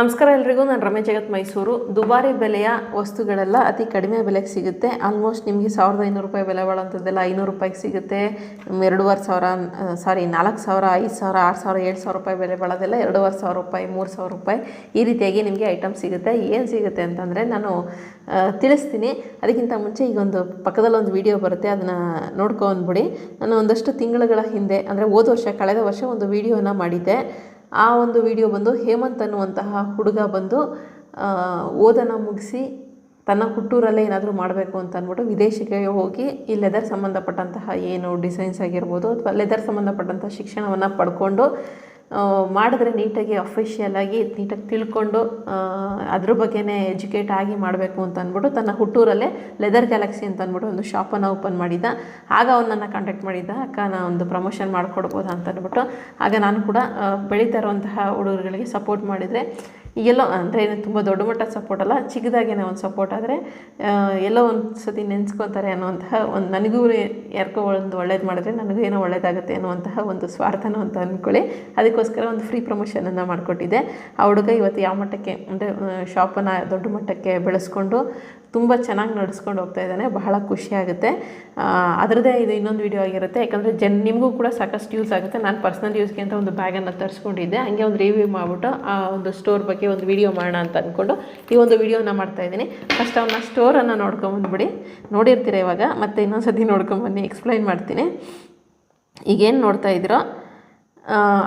ನಮಸ್ಕಾರ ಎಲ್ರಿಗೂ, ನಾನು ರಮೇಶ್ ಜಗತ್ ಮೈಸೂರು. ದುಬಾರಿ ಬೆಲೆಯ ವಸ್ತುಗಳೆಲ್ಲ ಅತಿ ಕಡಿಮೆ ಬೆಲೆಗೆ ಸಿಗುತ್ತೆ. ಆಲ್ಮೋಸ್ಟ್ ನಿಮಗೆ ಸಾವಿರದ ಐನೂರು ರೂಪಾಯಿ ಬೆಲೆ ಬಾಳುವಂಥದ್ದೆಲ್ಲ ಐನೂರು ರೂಪಾಯಿಗೆ ಸಿಗುತ್ತೆ. ಎರಡೂವರೆ ಸಾವಿರ ಸಾರಿ ನಾಲ್ಕು ಸಾವಿರ, ಐದು ಸಾವಿರ, ಆರು ಸಾವಿರ, ಏಳು ಸಾವಿರ ರೂಪಾಯಿ ಬೆಲೆ ಬಾಳೋದೆಲ್ಲ ಎರಡೂವರೆ ಸಾವಿರ ರೂಪಾಯಿ, ಮೂರು ಸಾವಿರ ರೂಪಾಯಿ ಈ ರೀತಿಯಾಗಿ ನಿಮಗೆ ಐಟಮ್ ಸಿಗುತ್ತೆ. ಏನು ಸಿಗುತ್ತೆ ಅಂತಂದರೆ ನಾನು ತಿಳಿಸ್ತೀನಿ. ಅದಕ್ಕಿಂತ ಮುಂಚೆ ಈಗ ಒಂದು ಪಕ್ಕದಲ್ಲಿ ಒಂದು ವಿಡಿಯೋ ಬರುತ್ತೆ, ಅದನ್ನು ನೋಡ್ಕೊಂಡ್ಬಿಡಿ. ನಾನು ಒಂದಷ್ಟು ತಿಂಗಳುಗಳ ಹಿಂದೆ, ಅಂದರೆ ಹೋದ ವರ್ಷ, ಕಳೆದ ವರ್ಷ ಒಂದು ವಿಡಿಯೋನ ಮಾಡಿದ್ದೆ. ಆ ಒಂದು ವಿಡಿಯೋ ಬಂದು ಹೇಮಂತ್ ಅನ್ನುವಂತಹ ಹುಡುಗ ಬಂದು ಓದನ ಮುಗಿಸಿ ತನ್ನ ಹುಟ್ಟೂರಲ್ಲೇ ಏನಾದರೂ ಮಾಡಬೇಕು ಅಂತ ಅಂದ್ಬಿಟ್ಟು ವಿದೇಶಕ್ಕೆ ಹೋಗಿ ಈ ಲೆದರ್ ಸಂಬಂಧಪಟ್ಟಂತಹ ಏನು ಡಿಸೈನ್ಸ್ ಆಗಿರ್ಬೋದು ಅಥವಾ ಲೆದರ್ ಸಂಬಂಧಪಟ್ಟಂಥ ಶಿಕ್ಷಣವನ್ನು ಪಡ್ಕೊಂಡು ಮಾಡಿದ್ರೆ ನೀಟಾಗಿ ಅಫಿಷಿಯಲಾಗಿ ನೀಟಾಗಿ ತಿಳ್ಕೊಂಡು ಅದ್ರ ಬಗ್ಗೆನೇ ಎಜುಕೇಟ್ ಆಗಿ ಮಾಡಬೇಕು ಅಂತ ಅಂದ್ಬಿಟ್ಟು ತನ್ನ ಹುಟ್ಟೂರಲ್ಲೇ ಲೆದರ್ ಗ್ಯಾಲಕ್ಸಿ ಅಂತ ಅಂದ್ಬಿಟ್ಟು ಒಂದು ಶಾಪನ್ನು ಓಪನ್ ಮಾಡಿದ್ದ ಆಗ ಅವನನ್ನು ಕಾಂಟ್ಯಾಕ್ಟ್ ಮಾಡಿದ್ದ ಅಕ್ಕ ನಾನು ಒಂದು ಪ್ರಮೋಷನ್ ಮಾಡಿಕೊಡ್ಬೋದಾ? ಅಂತ ಅಂದ್ಬಿಟ್ಟು. ಆಗ ನಾನು ಕೂಡ ಬೆಳೀತಾ ಇರುವಂತಹ ಹುಡುಗರುಗಳಿಗೆ ಸಪೋರ್ಟ್ ಮಾಡಿದರೆ ಎಲ್ಲೋ ಅಂದರೆ ತುಂಬ ದೊಡ್ಡ ಮಟ್ಟದ ಸಪೋರ್ಟ್ ಅಲ್ಲ, ಚಿಕ್ಕದಾಗೇನೆ ಒಂದು ಸಪೋರ್ಟ್ ಆದರೆ ಎಲ್ಲೋ ಒಂದು ಸತಿ ನೆನೆಸ್ಕೊತಾರೆ ಅನ್ನುವಂತಹ ಒಂದು ನನಗೂ ಯಾರಿಗೋ ಒಂದು ಒಳ್ಳೇದು ಮಾಡಿದ್ರೆ ನನಗೂ ಏನೋ ಒಳ್ಳೇದಾಗುತ್ತೆ ಅನ್ನುವಂತಹ ಒಂದು ಸ್ವಾರ್ಥನೂ ಅಂತ ಅಂದ್ಕೊಳ್ಳಿ ಅದಕ್ಕೋಸ್ಕರ ಒಂದು ಫ್ರೀ ಪ್ರಮೋಷನನ್ನು ಮಾಡಿಕೊಟ್ಟಿದ್ದೆ. ಆ ಹುಡುಗ ಇವತ್ತು ಯಾವ ಮಟ್ಟಕ್ಕೆ, ಅಂದರೆ ಶಾಪನ್ನು ದೊಡ್ಡ ಮಟ್ಟಕ್ಕೆ ಬೆಳೆಸ್ಕೊಂಡು ತುಂಬ ಚೆನ್ನಾಗಿ ನಡೆಸ್ಕೊಂಡು ಹೋಗ್ತಾ ಇದ್ದಾನೆ, ಬಹಳ ಖುಷಿ ಆಗುತ್ತೆ. ಅದರದ್ದೇ ಇದು ಇನ್ನೊಂದು ವಿಡಿಯೋ ಆಗಿರುತ್ತೆ, ಯಾಕಂದರೆ ಜನ್, ನಿಮಗೂ ಕೂಡ ಸಾಕಷ್ಟು ಯೂಸ್ ಆಗುತ್ತೆ. ನಾನು ಪರ್ಸ್ನಲ್ ಯೂಸ್ಗೆ ಅಂತ ಒಂದು ಬ್ಯಾಗನ್ನು ತರಿಸ್ಕೊಂಡಿದ್ದೆ. ಹಂಗೆ ಒಂದು ರಿವ್ಯೂ ಮಾಡಿಬಿಟ್ಟು, ಆ, ಒಂದು ಸ್ಟೋರ್ ಬಗ್ಗೆ ಒಂದು ವಿಡಿಯೋ ಮಾಡೋಣ ಅಂತ ಅಂದ್ಕೊಂಡು ಈ ಒಂದು ವಿಡಿಯೋನ ಮಾಡ್ತಾಯಿದ್ದೀನಿ ಫಸ್ಟ್ ಅವನ್ನ ಸ್ಟೋರನ್ನು ನೋಡ್ಕೊಂಬಂದ್ಬಿಡಿ ನೋಡಿರ್ತೀರ ಇವಾಗ? ಮತ್ತೆ ಇನ್ನೊಂದು ಸತಿ ನೋಡ್ಕೊಂಬನ್ನಿ ಎಕ್ಸ್ಪ್ಲೈನ್ ಮಾಡ್ತೀನಿ. ಈಗೇನು ನೋಡ್ತಾ ಇದ್ದೀರೋ?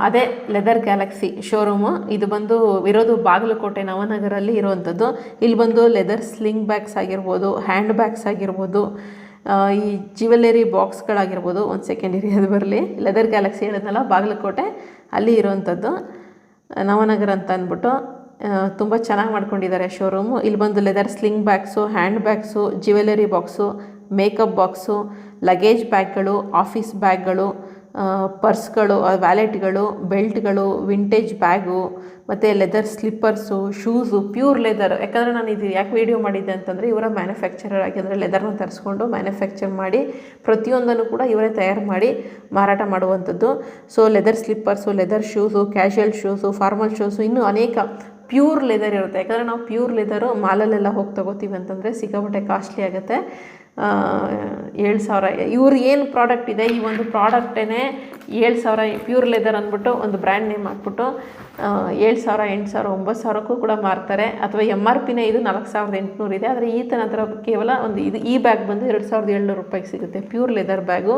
ಅದೇ ಲೆದರ್ ಗ್ಯಾಲಕ್ಸಿ ಶೋರೂಮು ಇದು ಬಂದು ಇರೋದು ಬಾಗಲಕೋಟೆ ನವನಗರಲ್ಲಿ ಇರುವಂಥದ್ದು. ಇಲ್ಲಿ ಬಂದು ಲೆದರ್ ಸ್ಲಿಂಗ್ ಬ್ಯಾಗ್ಸ್ ಆಗಿರ್ಬೋದು ಹ್ಯಾಂಡ್ ಬ್ಯಾಗ್ಸ್ ಆಗಿರ್ಬೋದು ಈ ಜ್ಯುವೆಲ್ಲರಿ ಬಾಕ್ಸ್ಗಳಾಗಿರ್ಬೋದು ಒಂದು ಸೆಕೆಂಡ್ ಅದು ಬರಲಿ. ಲೆದರ್ ಗ್ಯಾಲಕ್ಸಿ ಹೇಳಿದ್ನಲ್ಲ, ಬಾಗಲಕೋಟೆ ಅಲ್ಲಿ ಇರುವಂಥದ್ದು. ನವನಗರ ಅಂತ ಅಂದ್ಬಿಟ್ಟು ತುಂಬ ಚೆನ್ನಾಗಿ ಮಾಡ್ಕೊಂಡಿದ್ದಾರೆ ಶೋರೂಮು ಇಲ್ಲಿ ಬಂದು leather sling bags hand bags jewellery box makeup box luggage ಬ್ಯಾಗ್ಗಳು office ಬ್ಯಾಗ್ಗಳು ಪರ್ಸ್ಗಳು ವ್ಯಾಲೆಟ್ಗಳು, ಬೆಲ್ಟ್ಗಳು, ವಿಂಟೇಜ್ ಬ್ಯಾಗು, ಮತ್ತು leather slippers, shoes, pure leather. ಯಾಕಂದರೆ ನಾನು ಇದು ಯಾಕೆ ವೀಡಿಯೋ ಮಾಡಿದ್ದೆ ಅಂತಂದರೆ ಇವರ ಮ್ಯಾನುಫ್ಯಾಕ್ಚರರ್ ಅಂದರೆ ಲೆದರ್ನ ತರಿಸ್ಕೊಂಡು ಮ್ಯಾನುಫ್ಯಾಕ್ಚರ್ ಮಾಡಿ ಪ್ರತಿಯೊಂದನ್ನು ಕೂಡ ಇವರೇ ತಯಾರು ಮಾಡಿ ಮಾರಾಟ ಮಾಡುವಂಥದ್ದು. So leather slippers, leather shoes, casual shoes, formal shoes ಇನ್ನೂ ಅನೇಕ ಪ್ಯೂರ್ ಲೆದರ್ ಇರುತ್ತೆ. ಯಾಕಂದರೆ ನಾವು ಪ್ಯೂರ್ ಲೆದರು ಮಾಲಲ್ಲೆಲ್ಲ ಹೋಗಿ ತಗೋತೀವಿ ಅಂತಂದರೆ ಸಿಕ್ಕಾಪಟ್ಟೆ ಕಾಸ್ಟ್ಲಿ ಆಗುತ್ತೆ. ಏಳು ಸಾವಿರ. ಇವ್ರು ಏನು ಪ್ರಾಡಕ್ಟ್ ಇದೆ, ಈ ಒಂದು ಪ್ರಾಡಕ್ಟೇ ಏಳು ಸಾವಿರ ಪ್ಯೂರ್ ಲೆದರ್ ಅಂದ್ಬಿಟ್ಟು ಒಂದು ಬ್ರ್ಯಾಂಡ್ ನೇಮ್ ಹಾಕ್ಬಿಟ್ಟು ಏಳು ಸಾವಿರ, ಎಂಟು ಸಾವಿರ, ಒಂಬತ್ತು ಸಾವಿರಕ್ಕೂ ಕೂಡ ಮಾರ್ತಾರೆ. ಅಥವಾ ಎಂ ಆರ್ ಪಿನೇ ಇದು ನಾಲ್ಕು ಸಾವಿರದ ಎಂಟುನೂರು ಇದೆ. ಆದರೆ ಈತನ ಹತ್ರ ಕೇವಲ ಒಂದು ಇದು ಈ ಬ್ಯಾಗ್ ಬಂದು ಎರಡು ಸಾವಿರದ ಏಳ್ನೂರು ರೂಪಾಯಿಗೆ ಸಿಗುತ್ತೆ. ಪ್ಯೂರ್ ಲೆದರ್ ಬ್ಯಾಗು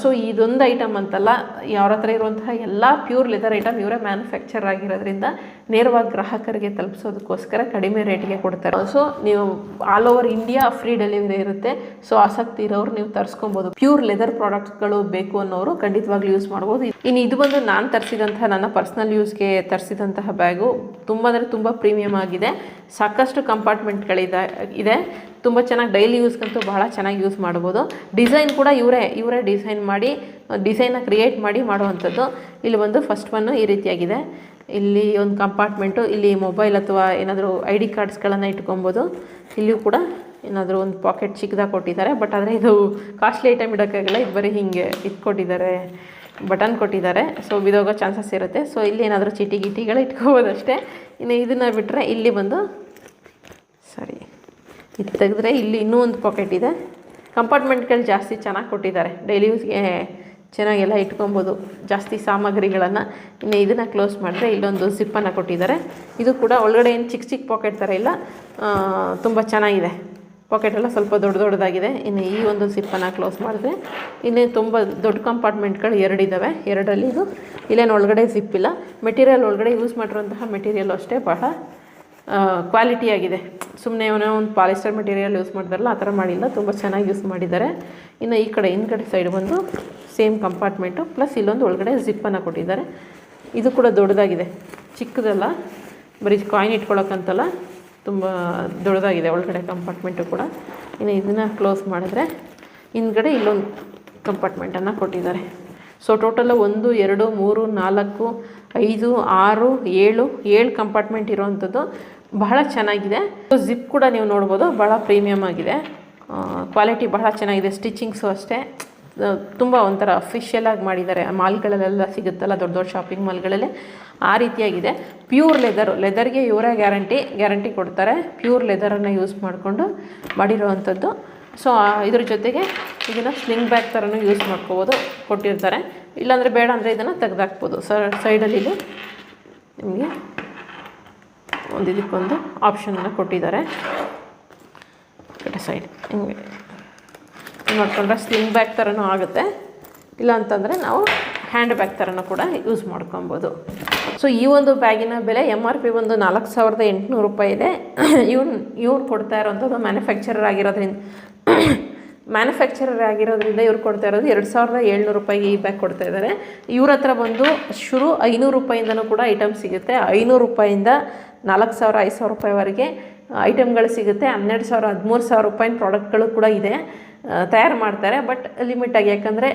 ಸೊ ಇದೊಂದು ಐಟಮ್ ಅಂತಲ್ಲ ಯಾರ ಹತ್ರ ಇರುವಂತಹ ಎಲ್ಲ ಪ್ಯೂರ್ ಲೆದರ್ ಐಟಮ್ ಇವರೇ ಮ್ಯಾನುಫ್ಯಾಕ್ಚರ್ ಆಗಿರೋದ್ರಿಂದ ನೇರವಾಗಿ ಗ್ರಾಹಕರಿಗೆ ತಲುಪಿಸೋದಕ್ಕೋಸ್ಕರ ಕಡಿಮೆ ರೇಟ್ಗೆ ಕೊಡ್ತಾರೆ. ಸೊ ನೀವು all over India free delivery ಇರುತ್ತೆ. ಸೊ ಆಸಕ್ತಿ ಇರೋರು ನೀವು ತರಿಸ್ಕೊಬೋದು. ಪ್ಯೂರ್ ಲೆದರ್ ಪ್ರಾಡಕ್ಟ್ಗಳು ಬೇಕು ಅನ್ನೋರು ಖಂಡಿತವಾಗ್ಲೂ ಯೂಸ್ ಮಾಡ್ಬೋದು. ಇನ್ನು ಇದು ಬಂದು ನಾನು ತರಿಸಿದಂತಹ, ನನ್ನ ಪರ್ಸ್ನಲ್ ಯೂಸ್ಗೆ ತರಿಸಿದಂತಹ ಬ್ಯಾಗು ತುಂಬ ಅಂದರೆ ತುಂಬ ಪ್ರೀಮಿಯಮ್ ಆಗಿದೆ. ಸಾಕಷ್ಟು ಕಂಪಾರ್ಟ್ಮೆಂಟ್ಗಳಿದೆ ಇದೆ. ತುಂಬ ಚೆನ್ನಾಗಿ ಡೈಲಿ ಯೂಸ್ಗಂತೂ ಬಹಳ ಚೆನ್ನಾಗಿ ಯೂಸ್ ಮಾಡ್ಬೋದು. ಡಿಸೈನ್ ಕೂಡ ಇವರೇ ಇವರೇ ಡಿಸೈನ್ ಮಾಡಿ ಡಿಸೈನ್ನ ಕ್ರಿಯೇಟ್ ಮಾಡಿ ಮಾಡುವಂಥದ್ದು. ಇಲ್ಲಿ ಬಂದು ಫಸ್ಟ್ ಒನ್ನು ಈ ರೀತಿಯಾಗಿದೆ. ಇಲ್ಲಿ ಒಂದು ಕಂಪಾರ್ಟ್ಮೆಂಟು ಇಲ್ಲಿ ಮೊಬೈಲ್ ಅಥವಾ ಏನಾದರೂ ಐ ಡಿ ಕಾರ್ಡ್ಸ್ಗಳನ್ನು ಇಟ್ಕೊಬೋದು. ಇಲ್ಲಿಯೂ ಕೂಡ ಏನಾದರೂ ಒಂದು ಪಾಕೆಟ್ ಚಿಕ್ಕದಾಗ ಕೊಟ್ಟಿದ್ದಾರೆ. ಬಟ್ ಆದರೆ ಇದು ಕಾಸ್ಟ್ಲಿ ಐಟಮ್ ಇಡೋಕ್ಕಾಗಲ್ಲ, ಇದು ಬರೀ ಹೀಗೆ ಬಟನ್ ಕೊಟ್ಟಿದ್ದಾರೆ. ಸೊ ಬಿದೋಗೋ ಚಾನ್ಸಸ್ ಇರುತ್ತೆ. ಸೊ ಇಲ್ಲಿ ಏನಾದರೂ ಚೀಟಿ ಗಿಟಿಗಳು ಇಟ್ಕೋಬೋದಷ್ಟೇ. ಇನ್ನು ಇದನ್ನು ಬಿಟ್ಟರೆ ಇಲ್ಲಿ ಬಂದು ಸರಿ ಇದು ತೆಗೆದ್ರೆ ಇಲ್ಲಿ ಇನ್ನೂ ಒಂದು ಪಾಕೆಟ್ ಇದೆ. ಕಂಪಾರ್ಟ್ಮೆಂಟ್ಗಳು ಜಾಸ್ತಿ ಚೆನ್ನಾಗಿ ಕೊಟ್ಟಿದ್ದಾರೆ. ಡೈಲಿ ಯೂಸ್ಗೆ ಚೆನ್ನಾಗೆಲ್ಲ ಇಟ್ಕೊಬೋದು. ಜಾಸ್ತಿ ಸಾಮಗ್ರಿಗಳನ್ನು ಇನ್ನು ಇದನ್ನು ಕ್ಲೋಸ್ ಮಾಡಿದ್ರೆ ಇಲ್ಲೊಂದು ಸಿಪ್ಪನ್ನು ಕೊಟ್ಟಿದ್ದಾರೆ. ಇದು ಕೂಡ ಒಳಗಡೆ ಏನು ಚಿಕ್ಕ ಚಿಕ್ಕ ಪಾಕೆಟ್ ಥರ ಇಲ್ಲ. ತುಂಬ ಚೆನ್ನಾಗಿದೆ. ಪಾಕೆಟ್ ಎಲ್ಲ ಸ್ವಲ್ಪ ದೊಡ್ಡ ದೊಡ್ಡದಾಗಿದೆ. ಇನ್ನು ಈ ಒಂದು ಸಿಪ್ಪನ್ನು ಕ್ಲೋಸ್ ಮಾಡಿದ್ರೆ ಇನ್ನೇ ತುಂಬ ದೊಡ್ಡ ಕಂಪಾರ್ಟ್ಮೆಂಟ್ಗಳು ಎರಡಿದ್ದಾವೆ ಎರಡರಲ್ಲಿ ಇದು ಇಲ್ಲೇನು ಒಳಗಡೆ ಸಿಪ್ಪಿಲ್ಲ ಮೆಟೀರಿಯಲ್ ಒಳಗಡೆ ಯೂಸ್ ಮಾಡಿರುವಂತಹ ಮೆಟೀರಿಯಲ್ ಅಷ್ಟೇ ಬಹಳ ಕ್ವಾಲಿಟಿ ಆಗಿದೆ. ಸುಮ್ಮನೆ ಏನೋ ಒಂದು ಪಾಲಿಸ್ಟರ್ ಮೆಟೀರಿಯಲ್ ಯೂಸ್ ಮಾಡಿದಾರಲ್ಲ ಆ ಥರ ಮಾಡಿಲ್ಲ. ತುಂಬ ಚೆನ್ನಾಗಿ ಯೂಸ್ ಮಾಡಿದ್ದಾರೆ. ಇನ್ನು ಈ ಕಡೆ ಹಿಂದ್ಗಡೆ ಸೈಡ್ ಬಂದು ಸೇಮ್ ಕಂಪಾರ್ಟ್ಮೆಂಟು ಪ್ಲಸ್ ಇಲ್ಲೊಂದು ಒಳಗಡೆ ಜಿಪ್ಪನ್ನು ಕೊಟ್ಟಿದ್ದಾರೆ. ಇದು ಕೂಡ ದೊಡ್ಡದಾಗಿದೆ. ಚಿಕ್ಕದಲ್ಲ, ಬರೀ ಕಾಯಿನ್ ಇಟ್ಕೊಳ್ಳೋಕ್ಕಂತಲ್ಲ ತುಂಬ ದೊಡ್ಡದಾಗಿದೆ ಒಳಗಡೆ ಕಂಪಾರ್ಟ್ಮೆಂಟು ಕೂಡ. ಇನ್ನು ಇದನ್ನು ಕ್ಲೋಸ್ ಮಾಡಿದ್ರೆ ಹಿಂದ್ಗಡೆ ಇಲ್ಲೊಂದು ಕಂಪಾರ್ಟ್ಮೆಂಟನ್ನು ಕೊಟ್ಟಿದ್ದಾರೆ. ಸೊ ಟೋಟಲ್ ಒಂದು, ಎರಡು, ಮೂರು, ನಾಲ್ಕು, ಐದು, ಆರು, ಏಳು ಏಳು ಕಂಪಾರ್ಟ್ಮೆಂಟ್ ಇರೋವಂಥದ್ದು ಬಹಳ ಚೆನ್ನಾಗಿದೆ. ಸೊ ಜಿಪ್ ಕೂಡ ನೀವು ನೋಡ್ಬೋದು ಭಾಳ ಪ್ರೀಮಿಯಮ್ ಆಗಿದೆ. ಕ್ವಾಲಿಟಿ ಬಹಳ ಚೆನ್ನಾಗಿದೆ ಸ್ಟಿಚಿಂಗ್ಸು ಅಷ್ಟೇ. ತುಂಬ ಒಂಥರ ಅಫಿಷಿಯಲಾಗಿ ಮಾಡಿದ್ದಾರೆ. ಮಾಲ್ಗಳಲ್ಲೆಲ್ಲ ಸಿಗುತ್ತಲ್ಲ, ದೊಡ್ಡ ದೊಡ್ಡ ಶಾಪಿಂಗ್ ಮಾಲ್ಗಳಲ್ಲಿ ಆ ರೀತಿಯಾಗಿದೆ. ಪ್ಯೂರ್ ಲೆದರು ಲೆದರ್ಗೆ ಇವರೇ ಗ್ಯಾರಂಟಿ ಗ್ಯಾರಂಟಿ ಕೊಡ್ತಾರೆ. ಪ್ಯೂರ್ ಲೆದರನ್ನು ಯೂಸ್ ಮಾಡಿಕೊಂಡು ಮಾಡಿರೋವಂಥದ್ದು. ಸೊ ಇದ್ರ ಜೊತೆಗೆ ಇದನ್ನು ಸ್ಲಿಂಗ್ ಬ್ಯಾಗ್ ಥರನೂ ಯೂಸ್ ಮಾಡ್ಕೋಬೋದು, ಕೊಟ್ಟಿರ್ತಾರೆ. ಇಲ್ಲಾಂದರೆ ಬೇಡ ಅಂದರೆ ಇದನ್ನು ತೆಗೆದಾಕ್ಬೋದು. ಸೈಡಲ್ಲಿ ಇದು ನಿಮಗೆ ಒಂದು ಇದಕ್ಕೊಂದು ಆಪ್ಷನನ್ನು ಕೊಟ್ಟಿದ್ದಾರೆ. ಕಡೆ ಸೈಡ್ ಹಿಂಗೆ. ನೋಡ್ಕೊಂಡ್ರೆ ಸ್ಲಿಂಗ್ ಬ್ಯಾಗ್ ಥರನೂ ಆಗುತ್ತೆ. ಇಲ್ಲ ಅಂತಂದರೆ ನಾವು ಹ್ಯಾಂಡ್ ಬ್ಯಾಗ್ ಥರನೂ ಕೂಡ ಯೂಸ್ ಮಾಡ್ಕೊಬೋದು. ಸೊ, ಈ ಒಂದು ಬ್ಯಾಗಿನ ಬೆಲೆ ಎಂ ಆರ್ ಪಿ ಒಂದು ನಾಲ್ಕು ಸಾವಿರದ ಎಂಟುನೂರು ರೂಪಾಯಿ ಇದೆ. ಇವ್ರು ಇವ್ರು ಕೊಡ್ತಾ ಇರೋವಂಥದ್ದು ಮ್ಯಾನುಫ್ಯಾಕ್ಚರರ್ ಆಗಿರೋದ್ರಿಂದ ಮ್ಯಾನುಫ್ಯಾಕ್ಚರರ್ ಆಗಿರೋದ್ರಿಂದ ಇವ್ರು ಕೊಡ್ತಾ ಇರೋದು ಎರಡು ಸಾವಿರದ ಏಳ್ನೂರು ರೂಪಾಯಿಗೆ ಈ ಬ್ಯಾಗ್ ಕೊಡ್ತಾ ಇದ್ದಾರೆ ಇವ್ರ ಹತ್ರ ಬಂದು ಶುರು ಐನೂರು ರೂಪಾಯಿಂದನೂ ಕೂಡ ಐಟಮ್ ಸಿಗುತ್ತೆ. ಐನೂರು ರೂಪಾಯಿಂದ ನಾಲ್ಕು ಸಾವಿರ, ಐದು ಸಾವಿರ ರೂಪಾಯಿವರೆಗೆ ಐಟಮ್ಗಳು ಸಿಗುತ್ತೆ. ಹನ್ನೆರಡು ಸಾವಿರ, ಹದಿಮೂರು ಸಾವಿರ ರೂಪಾಯಿನ ಪ್ರಾಡಕ್ಟ್ಗಳು ಕೂಡ ಇದೆ. ತಯಾರು ಮಾಡ್ತಾರೆ. ಬಟ್ ಲಿಮಿಟಾಗಿ ಯಾಕಂದರೆ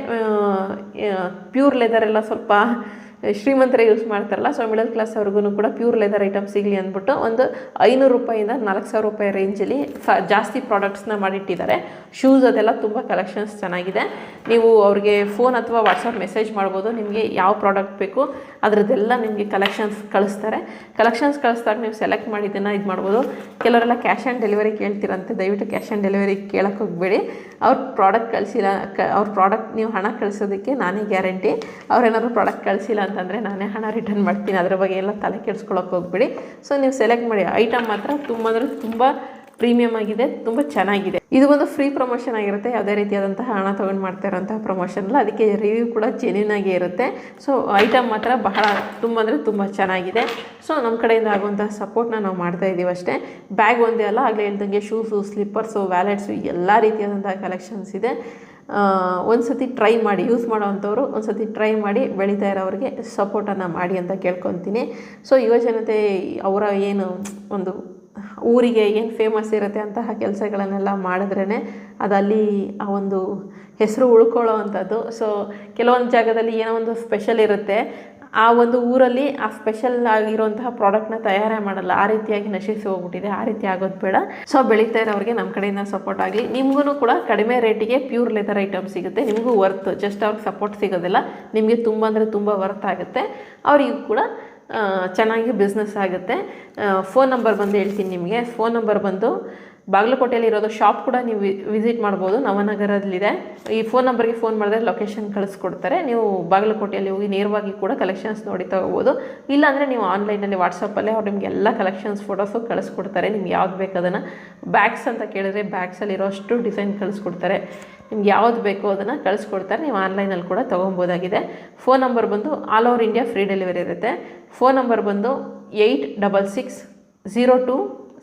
ಪ್ಯೂರ್ ಲೆದರ್ ಎಲ್ಲ ಸ್ವಲ್ಪ ಶ್ರೀಮಂತರೇ ಯೂಸ್ ಮಾಡ್ತಾರಲ್ಲ ಸೊ ಮಿಡಲ್ ಕ್ಲಾಸ್ ಅವ್ರಿಗೂ ಕೂಡ ಪ್ಯೂರ್ ಲೆದರ್ ಐಟಮ್ ಸಿಗಲಿ ಅಂದ್ಬಿಟ್ಟು ಒಂದು ಐನೂರು ರೂಪಾಯಿಂದ ನಾಲ್ಕು ಸಾವಿರ ರೂಪಾಯಿ ರೇಂಜಲ್ಲಿ ಜಾಸ್ತಿ ಪ್ರಾಡಕ್ಟ್ಸ್ನ ಮಾಡಿಟ್ಟಿದ್ದಾರೆ. ಶೂಸ್ ಅದೆಲ್ಲ ತುಂಬ ಕಲೆಕ್ಷನ್ಸ್ ಚೆನ್ನಾಗಿದೆ. ನೀವು ಅವ್ರಿಗೆ ಫೋನ್ ಅಥವಾ ವಾಟ್ಸಪ್ ಮೆಸೇಜ್ ಮಾಡ್ಬೋದು, ನಿಮಗೆ ಯಾವ ಪ್ರಾಡಕ್ಟ್ ಬೇಕು, ಅದರದ್ದೆಲ್ಲ ನಿಮಗೆ ಕಲೆಕ್ಷನ್ಸ್ ಕಳಿಸ್ತಾರೆ. ಕಲೆಕ್ಷನ್ಸ್ ಕಳಿಸ್ದಾಗ ನೀವು ಸೆಲೆಕ್ಟ್ ಮಾಡಿದ್ದನ್ನು ಇದು ಮಾಡ್ಬೋದು ಕೆಲವರೆಲ್ಲ ಕ್ಯಾಶ್ ಆ್ಯಂಡ್ ಡೆಲಿವರಿ ಕೇಳ್ತೀರಂತೆ, ದಯವಿಟ್ಟು ಕ್ಯಾಶ್ ಆನ್ ಡೆಲಿವರಿ ಕೇಳೋಕ್ಕೆ ಹೋಗಬೇಡಿ. ಅವ್ರ ಪ್ರಾಡಕ್ಟ್ ಕಳಿಸಿಲ್ಲ, ಕ, ಅವ್ರ ಪ್ರಾಡಕ್ಟ್ ನೀವು ಹಣ ಕಳಿಸೋದಕ್ಕೆ ನಾನೇ ಗ್ಯಾರಂಟಿ ಅವ್ರೇನಾದ್ರು ಪ್ರಾಡಕ್ಟ್ ಕಳಿಸಿಲ್ಲ ಅಂತಂದರೆ ನಾನೇ ಹಣ ರಿಟರ್ನ್ ಮಾಡ್ತೀನಿ. ಅದ್ರ ಬಗ್ಗೆ ಎಲ್ಲ ತಲೆ ಕೆಡ್ಸ್ಕೊಳಕ್ಕೆ ಹೋಗ್ಬೇಡಿ. ಸೊ ನೀವು ಸೆಲೆಕ್ಟ್ ಮಾಡಿ. ಐಟಮ್ ಮಾತ್ರ ತುಂಬ ಅಂದರೆ ತುಂಬ ಪ್ರೀಮಿಯಮ್ ಆಗಿದೆ, ತುಂಬ ಚೆನ್ನಾಗಿದೆ. ಇದು ಒಂದು ಫ್ರೀ ಪ್ರಮೋಷನ್ ಆಗಿರುತ್ತೆ, ಯಾವುದೇ ರೀತಿಯಾದಂತಹ ಹಣ ತೊಗೊಂಡು ಮಾಡ್ತಾ ಇರೋಂತಹ ಪ್ರಮೋಷನ್ ಅಲ್ಲ. ಅದಕ್ಕೆ ರಿವ್ಯೂ ಕೂಡ ಜೆನ್ಯೂನ್ ಆಗೇ ಇರುತ್ತೆ. ಸೊ ಐಟಮ್ ಮಾತ್ರ ಬಹಳ ತುಂಬ ಅಂದರೆ ತುಂಬ ಚೆನ್ನಾಗಿದೆ. ಸೊ ನಮ್ಮ ಕಡೆಯಿಂದ ಆಗುವಂತಹ ಸಪೋರ್ಟ್ನ ನಾವು ಮಾಡ್ತಾ ಇದ್ದೀವಿ ಅಷ್ಟೇ. ಬ್ಯಾಗ್ ಒಂದೇ ಅಲ್ಲ, ಆಗಲೇ ಹೇಳ್ದಂಗೆ ಶೂಸು ಸ್ಲಿಪ್ಪರ್ಸು ವ್ಯಾಲೆಟ್ಸು ಎಲ್ಲ ರೀತಿಯಾದಂತಹ ಕಲೆಕ್ಷನ್ಸ್ ಇದೆ. ಒಂದು ಸತಿ ಟ್ರೈ ಮಾಡಿ ಯೂಸ್ ಮಾಡೋವಂಥವ್ರು ಒಂದು ಸತಿ ಟ್ರೈ ಮಾಡಿ, ಬೆಳೀತಾ ಇರೋರಿಗೆ ಸಪೋರ್ಟನ್ನು ಮಾಡಿ ಅಂತ ಕೇಳ್ಕೊತೀನಿ. ಸೊ ಯುವ ಜನತೆ ಅವರ ಏನು ಒಂದು ಊರಿಗೆ ಏನು ಫೇಮಸ್ ಇರುತ್ತೆ ಅಂತಹ ಕೆಲಸಗಳನ್ನೆಲ್ಲ ಮಾಡಿದ್ರೇ ಅದಲ್ಲಿ ಆ ಒಂದು ಹೆಸರು ಉಳ್ಕೊಳ್ಳೋ ಅಂಥದ್ದು ಸೊ ಕೆಲವೊಂದು ಜಾಗದಲ್ಲಿ ಏನೋ ಒಂದು ಸ್ಪೆಷಲ್ ಇರುತ್ತೆ. ಆ ಒಂದು ಊರಲ್ಲಿ ಆ ಸ್ಪೆಷಲ್ ಆಗಿರುವಂತಹ ಪ್ರಾಡಕ್ಟ್ನ ತಯಾರೇ ಮಾಡಲ್ಲ. ಆ ರೀತಿಯಾಗಿ ನಶಿಸಿ ಹೋಗ್ಬಿಟ್ಟಿದೆ. ಆ ರೀತಿ ಆಗೋದು ಬೇಡ. ಸೊ ಬೆಳೀತಾ ಇರೋರಿಗೆ ನಮ್ಮ ಕಡೆಯಿಂದ ಸಪೋರ್ಟ್ ಆಗಲಿ. ನಿಮಗೂ ಕೂಡ ಕಡಿಮೆ ರೇಟಿಗೆ ಪ್ಯೂರ್ ಲೆದರ್ ಐಟಮ್ ಸಿಗುತ್ತೆ. ನಿಮಗೂ ವರ್ತ್ ಜಸ್ಟ್ ಅವ್ರಿಗೆ ಸಪೋರ್ಟ್ ಸಿಗೋದಿಲ್ಲ. ನಿಮಗೆ ತುಂಬ ಅಂದರೆ ತುಂಬ ವರ್ತ್ ಆಗುತ್ತೆ. ಅವರಿಗೂ ಕೂಡ ಚೆನ್ನಾಗಿ ಬಿಸ್ನೆಸ್ ಆಗುತ್ತೆ. ಫೋನ್ ನಂಬರ್ ಬಂದು ಹೇಳ್ತೀನಿ ನಿಮಗೆ. ಫೋನ್ ನಂಬರ್ ಬಂದು ಬಾಗಲಕೋಟೆಯಲ್ಲಿ ಇರೋದು ಶಾಪ್ ಕೂಡ ನೀವು ವಿಸಿಟ್ ಮಾಡ್ಬೋದು. ನವನಗರದಲ್ಲಿದೆ. ಈ ಫೋನ್ ನಂಬರ್ಗೆ ಫೋನ್ ಮಾಡಿದ್ರೆ ಲೊಕೇಶನ್ ಕಳಿಸ್ಕೊಡ್ತಾರೆ. ನೀವು ಬಾಗಲಕೋಟೆಯಲ್ಲಿ ಹೋಗಿ ನೇರವಾಗಿ ಕೂಡ ಕಲೆಕ್ಷನ್ಸ್ ನೋಡಿ ತಗೋಬೋದು. ಇಲ್ಲಾಂದರೆ ನೀವು ಆನ್ಲೈನಲ್ಲಿ ವಾಟ್ಸಪ್ಪಲ್ಲೇ ಅವ್ರು ನಿಮಗೆ ಎಲ್ಲ ಕಲೆಕ್ಷನ್ಸ್ ಫೋಟೋಸು ಕಳಿಸ್ಕೊಡ್ತಾರೆ. ನಿಮ್ಗೆ ಯಾವ್ದು ಬೇಕು ಅದನ್ನು. ಬ್ಯಾಗ್ಸ್ ಅಂತ ಕೇಳಿದ್ರೆ ಬ್ಯಾಗ್ಸಲ್ಲಿರೋ ಅಷ್ಟು ಡಿಸೈನ್ ಕಳಿಸ್ಕೊಡ್ತಾರೆ. ನಿಮ್ಗೆ ಯಾವ್ದು ಬೇಕೋ ಅದನ್ನು ಕಳಿಸ್ಕೊಡ್ತಾರೆ. ನೀವು ಆನ್ಲೈನಲ್ಲಿ ಕೂಡ ತೊಗೊಬೋದಾಗಿದೆ ಫೋನ್ ನಂಬರ್ ಬಂದು all over India free delivery ಇರುತ್ತೆ. ಫೋನ್ ನಂಬರ್ ಬಂದು eight double six zero two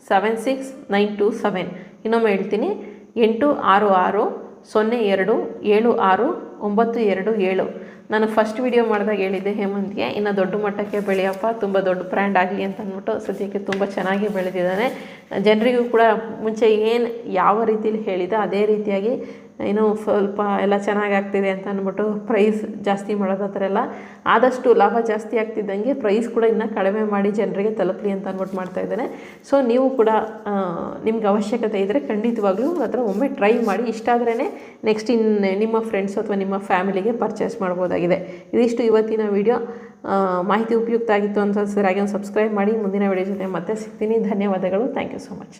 seven six nine two seven. ಇನ್ನೊಮ್ಮೆ ಹೇಳ್ತೀನಿ, ಎಂಟು ಆರು ಆರು ಸೊನ್ನೆ ಎರಡು ಏಳು ಆರು ಒಂಬತ್ತು ಎರಡು ಏಳು. ನಾನು ಫಸ್ಟ್ ವಿಡಿಯೋ ಮಾಡಿದಾಗ ಹೇಳಿದ್ದೆ, ಹೇಮಂತ್ಗೆ, ಇನ್ನು ದೊಡ್ಡ ಮಟ್ಟಕ್ಕೆ ಬೆಳೆಯಪ್ಪ, ತುಂಬ ದೊಡ್ಡ ಬ್ರ್ಯಾಂಡ್ ಆಗಲಿ ಅಂತ ಅಂದ್ಬಿಟ್ಟು ಸದ್ಯಕ್ಕೆ ತುಂಬ ಚೆನ್ನಾಗಿ ಬೆಳೆದಿದ್ದಾನೆ. ಜನರಿಗೂ ಕೂಡ ಮುಂಚೆ ಏನು ಯಾವ ರೀತಿಯಲ್ಲಿ ಹೇಳಿದ, ಅದೇ ರೀತಿಯಾಗಿ ಏನೋ ಸ್ವಲ್ಪ ಎಲ್ಲ ಚೆನ್ನಾಗಿ ಆಗ್ತಿದೆ ಅಂತ ಅಂದ್ಬಿಟ್ಟು ಪ್ರೈಸ್ ಜಾಸ್ತಿ ಮಾಡೋದು ಆ ಎಲ್ಲ ಆದಷ್ಟು ಲಾಭ ಜಾಸ್ತಿ ಆಗ್ತಿದ್ದಂಗೆ ಪ್ರೈಸ್ ಕೂಡ ಇನ್ನೂ ಕಡಿಮೆ ಮಾಡಿ ಜನರಿಗೆ ತಲುಪಲಿ ಅಂತ ಅಂದ್ಬಿಟ್ಟು ಮಾಡ್ತಾ ಇದ್ದಾನೆ. ಸೊ ನೀವು ಕೂಡ ನಿಮ್ಗೆ ಅವಶ್ಯಕತೆ ಇದ್ದರೆ ಖಂಡಿತವಾಗ್ಲೂ ಅದರ ಒಮ್ಮೆ ಟ್ರೈ ಮಾಡಿ. ಇಷ್ಟ ಆದ್ರೇ ನೆಕ್ಸ್ಟ್ ಇನ್, ನಿಮ್ಮ ಫ್ರೆಂಡ್ಸ್ ಅಥವಾ ನಿಮ್ಮ ಫ್ಯಾಮಿಲಿಗೆ ಪರ್ಚೇಸ್ ಮಾಡ್ಬೋದಾಗಿದೆ. ಇದಿಷ್ಟು ಇವತ್ತಿನ ವಿಡಿಯೋ ಮಾಹಿತಿ ಉಪಯುಕ್ತ ಆಗಿತ್ತು ಅಂತ ಅನ್ಸಿದ್ರೆ ಒಂದು ಸಬ್ಸ್ಕ್ರೈಬ್ ಮಾಡಿ. ಮುಂದಿನ ವಿಡಿಯೋ ಜೊತೆ ಮತ್ತೆ ಸಿಗ್ತೀನಿ. ಧನ್ಯವಾದಗಳು. Thank you so much